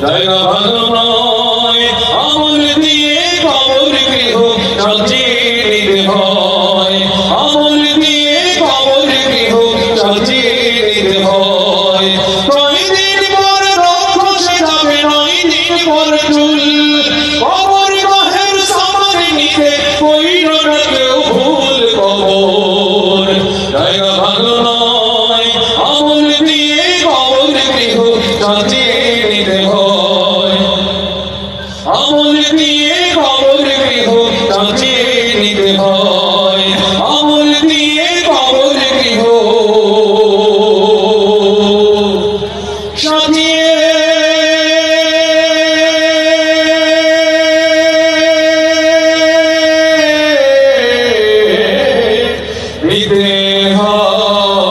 জায়গা ভালো নয় দিয়ে কবর গৃহ সাজিয়ে নিতে দিয়ে কবর গৃহ সাজিয়ে নিতে হয়। পর রক্ত সেখাবে নয় দিন পর চুল। কবর গহের ভুল কবর ভালো Allah